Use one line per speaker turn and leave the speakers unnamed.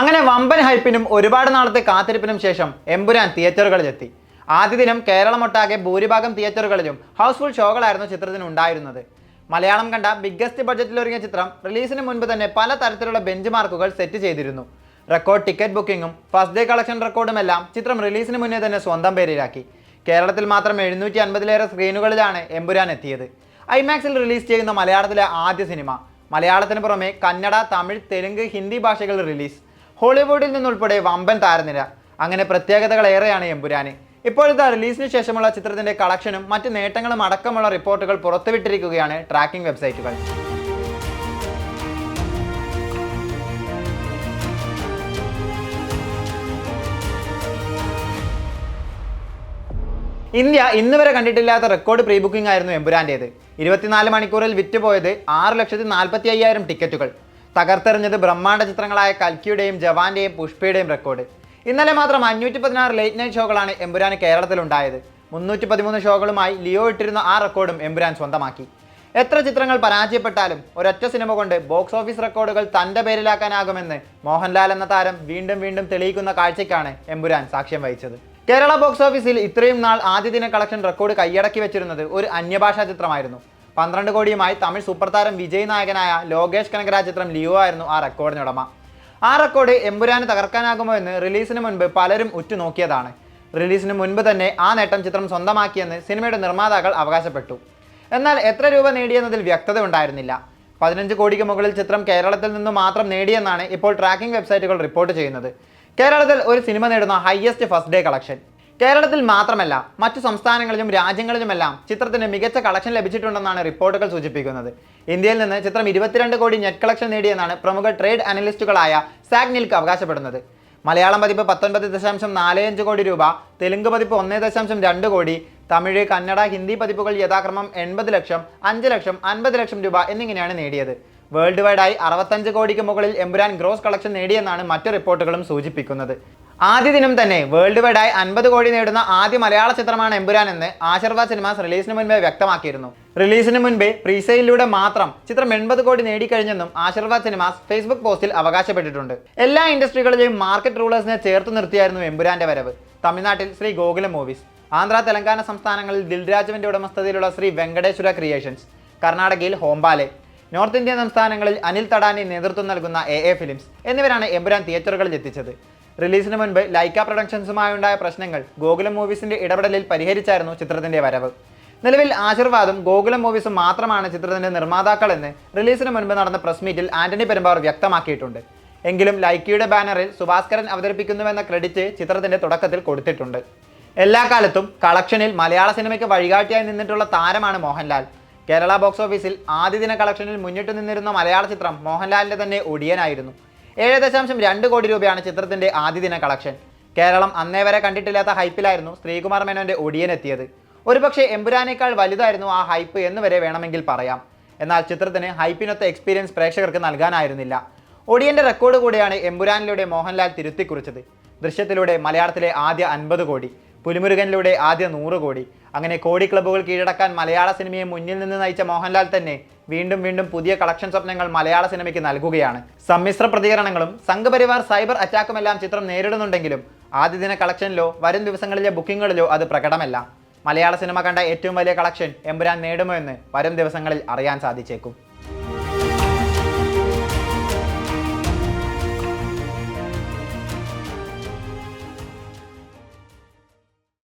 അങ്ങനെ വമ്പൻ ഹൈപ്പിനും ഒരുപാട് നാളത്തെ കാത്തിരിപ്പിനും ശേഷം എമ്പുരാൻ തിയേറ്ററുകളിലെത്തി. ആദ്യ ദിനം കേരളമൊട്ടാകെ ഭൂരിഭാഗം തിയേറ്ററുകളിലും ഹൗസ്ഫുൾ ഷോകളായിരുന്നു ചിത്രത്തിന് ഉണ്ടായിരുന്നത്. മലയാളം കണ്ട ബിഗ്ഗസ്റ്റ് ബഡ്ജറ്റിൽ ഒരുങ്ങിയ ചിത്രം റിലീസിന് മുൻപ് തന്നെ പല തരത്തിലുള്ള ബെഞ്ച് മാർക്കുകൾ സെറ്റ് ചെയ്തിരുന്നു. റെക്കോർഡ് ടിക്കറ്റ് ബുക്കിങ്ങും ഫസ്റ്റ് ഡേ കളക്ഷൻ റെക്കോർഡും എല്ലാം ചിത്രം റിലീസിന് മുന്നേ തന്നെ സ്വന്തം പേരിലാക്കി. കേരളത്തിൽ മാത്രം എഴുന്നൂറ്റി അൻപതിലേറെ സ്ക്രീനുകളിലാണ് എമ്പുരാൻ എത്തിയത്. ഐമാക്സിൽ റിലീസ് ചെയ്യുന്ന മലയാളത്തിലെ ആദ്യ സിനിമ. മലയാളത്തിന് പുറമെ കന്നഡ തമിഴ് തെലുങ്ക് ഹിന്ദി ഭാഷകളിൽ റിലീസ്. ഹോളിവുഡിൽ നിന്നുൾപ്പെടെ വമ്പൻ താരനിര. അങ്ങനെ പ്രത്യേകതകൾ ഏറെയാണ് എമ്പുരാന്. ഇപ്പോഴത്തെ റിലീസിന് ശേഷമുള്ള ചിത്രത്തിന്റെ കളക്ഷനും മറ്റ് നേട്ടങ്ങളും അടക്കമുള്ള റിപ്പോർട്ടുകൾ പുറത്തുവിട്ടിരിക്കുകയാണ് ട്രാക്കിംഗ് വെബ്സൈറ്റുകൾ. ഇന്ത്യ ഇന്ന് വരെ കണ്ടിട്ടില്ലാത്ത റെക്കോർഡ് പ്രീ ബുക്കിംഗ് ആയിരുന്നു എമ്പുരാന്റേത് ഇരുപത്തിനാല് മണിക്കൂറിൽ വിറ്റുപോയത് ആറ് ലക്ഷത്തി നാൽപ്പത്തി അയ്യായിരം ടിക്കറ്റുകൾ. തകർത്തെറിഞ്ഞത് ബ്രഹ്മാണ്ഡ ചിത്രങ്ങളായ കൽക്കിയുടെയും ജവാന്റെയും പുഷ്പയുടെയും റെക്കോർഡ് ഇന്നലെ മാത്രം അഞ്ഞൂറ്റി പതിനാറ് ലേറ്റ് നൈറ്റ് ഷോകളാണ് എമ്പുരാൻ കേരളത്തിലുണ്ടായത്. മുന്നൂറ്റി പതിമൂന്ന് ഷോകളുമായി ലിയോ ഇട്ടിരുന്ന ആ റെക്കോർഡും എമ്പുരാൻ സ്വന്തമാക്കി. എത്ര ചിത്രങ്ങൾ പരാജയപ്പെട്ടാലും ഒരൊറ്റ സിനിമ കൊണ്ട് ബോക്സ് ഓഫീസ് റെക്കോർഡുകൾ തന്റെ പേരിലാക്കാനാകുമെന്ന് മോഹൻലാൽ എന്ന താരം വീണ്ടും വീണ്ടും തെളിയിക്കുന്ന കാഴ്ചയ്ക്കാണ് എമ്പുരാൻ സാക്ഷ്യം വഹിച്ചത്. കേരള ബോക്സ് ഓഫീസിൽ ഇത്രയും നാൾ ആദ്യ ദിന കളക്ഷൻ റെക്കോർഡ് കൈയടക്കി വെച്ചിരുന്നത് ഒരു അന്യഭാഷാ ചിത്രമായിരുന്നു. പന്ത്രണ്ട് കോടിയുമായി തമിഴ് സൂപ്പർ താരം വിജയ് നായകനായ ലോകേഷ് കനകരാജ് ചിത്രം ലിയോ ആയിരുന്നു ആ റെക്കോർഡിന് ഉടമ. ആ റെക്കോർഡ് എമ്പുരാന് തകർക്കാനാകുമോ എന്ന് റിലീസിന് മുൻപ് പലരും ഉറ്റുനോക്കിയതാണ്. റിലീസിന് മുൻപ് തന്നെ ആ നേട്ടം ചിത്രം സ്വന്തമാക്കിയെന്ന് സിനിമയുടെ നിർമ്മാതാക്കൾ അവകാശപ്പെട്ടു. എന്നാൽ എത്ര രൂപ നേടിയെന്നതിൽ വ്യക്തത ഉണ്ടായിരുന്നില്ല. പതിനഞ്ച് കോടിക്ക് മുകളിൽ ചിത്രം കേരളത്തിൽ നിന്ന് മാത്രം നേടിയെന്നാണ് ഇപ്പോൾ ട്രാക്കിംഗ് വെബ്സൈറ്റുകൾ റിപ്പോർട്ട് ചെയ്യുന്നത്. കേരളത്തിൽ ഒരു സിനിമ നേടുന്ന ഹയസ്റ്റ് ഫസ്റ്റ് ഡേ കളക്ഷൻ. കേരളത്തിൽ മാത്രമല്ല മറ്റു സംസ്ഥാനങ്ങളിലും രാജ്യങ്ങളിലുമെല്ലാം ചിത്രത്തിന് മികച്ച കളക്ഷൻ ലഭിച്ചിട്ടുണ്ടെന്നാണ് റിപ്പോർട്ടുകൾ സൂചിപ്പിക്കുന്നത്. ഇന്ത്യയിൽ നിന്ന് ചിത്രം ഇരുപത്തിരണ്ട് കോടി നെറ്റ് കളക്ഷൻ നേടിയെന്നാണ് പ്രമുഖ ട്രേഡ് അനലിസ്റ്റുകളായ സാഗ് നിൽക്ക് അവകാശപ്പെടുന്നത്. മലയാളം പതിപ്പ് പത്തൊൻപത് ദശാംശം നാല് അഞ്ച് കോടി രൂപ തെലുങ്ക് പതിപ്പ് ഒന്ന് ദശാംശം രണ്ട് കോടി തമിഴ് കന്നഡ ഹിന്ദി പതിപ്പുകൾ യഥാക്രമം എൺപത് ലക്ഷം അഞ്ച് ലക്ഷം അൻപത് ലക്ഷം രൂപ എന്നിങ്ങനെയാണ് നേടിയത്. വേൾഡ് വൈഡായി അറുപത്തഞ്ച് കോടിക്ക് മുകളിൽ എമ്പുരാൻ ഗ്രോസ് കളക്ഷൻ നേടിയെന്നാണ് മറ്റു റിപ്പോർട്ടുകളും സൂചിപ്പിക്കുന്നത്. ആദ്യ ദിനം തന്നെ വേൾഡ് വൈഡായി അൻപത് കോടി നേടുന്ന ആദ്യ മലയാള ചിത്രമാണ് എമ്പുരാൻ എന്ന് ആശീർവാദ് സിനിമാസ് റിലീസിന് മുൻപേ വ്യക്തമാക്കിയിരുന്നു. റിലീസിന് മുൻപേ പ്രീസെയിലൂടെ മാത്രം ചിത്രം എൺപത് കോടി നേടിക്കഴിഞ്ഞെന്നും ആശീർവാദ് സിനിമാസ് ഫേസ്ബുക്ക് പോസ്റ്റിൽ അവകാശപ്പെട്ടിട്ടുണ്ട്. എല്ലാ ഇൻഡസ്ട്രികളിലെയും മാർക്കറ്റ് റൂളേഴ്സിനെ ചേർത്ത് നിർത്തിയായിരുന്നു എമ്പുരാന്റെ വരവ്. തമിഴ്നാട്ടിൽ ശ്രീ ഗോകുലം മൂവീസ് ആന്ധ്ര തെലങ്കാന സംസ്ഥാനങ്ങളിൽ ദിൽരാജുവിന്റെ ഉടമസ്ഥതയിലുള്ള ശ്രീ വെങ്കടേശ്വര ക്രിയേഷൻസ് കർണാടകയിൽ ഹോംബാലെ നോർത്ത് ഇന്ത്യൻ സംസ്ഥാനങ്ങളിൽ അനിൽ തടാനി നേതൃത്വം നൽകുന്ന എ എ ഫിലിംസ് എന്നിവരാണ് എമ്പുരാൻ തിയേറ്ററുകളിൽ എത്തിച്ചത്. റിലീസിന് മുൻപ് ലൈക്ക പ്രൊഡക്ഷൻസുമായുണ്ടായ പ്രശ്നങ്ങൾ ഗോകുലം മൂവീസിന്റെ ഇടപെടലിൽ പരിഹരിച്ചായിരുന്നു ചിത്രത്തിന്റെ വരവ്. നിലവിൽ ആശീർവാദും ഗോകുലം മൂവീസും മാത്രമാണ് ചിത്രത്തിന്റെ നിർമ്മാതാക്കളെന്ന് റിലീസിന് മുൻപ് നടന്ന പ്രസ് മീറ്റിൽ ആന്റണി പെരുമ്പാവൂർ വ്യക്തമാക്കിയിട്ടുണ്ട്. എങ്കിലും ലൈക്കയുടെ ബാനറിൽ സുഭാസ്കരൻ അവതരിപ്പിക്കുന്നുവെന്ന ക്രെഡിറ്റ് ചിത്രത്തിന്റെ തുടക്കത്തിൽ കൊടുത്തിട്ടുണ്ട്. എല്ലാ കാലത്തും കളക്ഷനിൽ മലയാള സിനിമയ്ക്ക് വഴികാട്ടിയായി നിന്നിട്ടുള്ള താരമാണ് മോഹൻലാൽ. കേരള ബോക്സ് ഓഫീസിൽ ആദ്യ ദിന കളക്ഷനിൽ മുന്നിട്ട് നിന്നിരുന്ന മലയാള ചിത്രം മോഹൻലാലിന്റെ തന്നെ ഒടിയനായിരുന്നു. ഏഴ് ദശാംശം രണ്ട് കോടി രൂപയാണ് ചിത്രത്തിന്റെ ആദ്യ ദിന കളക്ഷൻ. കേരളം അന്നേ വരെ കണ്ടിട്ടില്ലാത്ത ഹൈപ്പിലായിരുന്നു ശ്രീകുമാർ മേനോന്റെ ഒടിയനെത്തിയത് ഒരുപക്ഷെ എമ്പുരാനേക്കാൾ വലുതായിരുന്നു ആ ഹൈപ്പ് എന്ന് വരെ വേണമെങ്കിൽ പറയാം. എന്നാൽ ചിത്രത്തിന് ഹൈപ്പിനൊത്ത എക്സ്പീരിയൻസ് പ്രേക്ഷകർക്ക് നൽകാനായിരുന്നില്ല. ഒടിയന്റെ റെക്കോർഡ് കൂടിയാണ് എമ്പുരാനിലൂടെ മോഹൻലാൽ തിരുത്തിക്കുറിച്ചത്. ദൃശ്യത്തിലൂടെ മലയാളത്തിലെ ആദ്യ അൻപത് കോടി പുലിമുരുകനിലൂടെ ആദ്യ നൂറ് കോടി അങ്ങനെ കോടി ക്ലബ്ബുകൾ കീഴടക്കാൻ മലയാള സിനിമയെ മുന്നിൽ നിന്ന് നയിച്ച മോഹൻലാൽ തന്നെ വീണ്ടും വീണ്ടും പുതിയ കളക്ഷൻ സ്വപ്നങ്ങൾ മലയാള സിനിമയ്ക്ക് നൽകുകയാണ്. സമ്മിശ്ര പ്രതികരണങ്ങളും സംഘപരിവാർ സൈബർ അറ്റാക്കുമെല്ലാം ചിത്രം നേരിടുന്നുണ്ടെങ്കിലും ആദ്യ ദിന കളക്ഷനിലോ വരും ദിവസങ്ങളിലെ ബുക്കിങ്ങുകളിലോ അത് പ്രകടമല്ല. മലയാള സിനിമ കണ്ട ഏറ്റവും വലിയ കളക്ഷൻ എമ്പുരാൻ നേടുമോ എന്ന് വരും ദിവസങ്ങളിൽ അറിയാൻ സാധിച്ചേക്കും.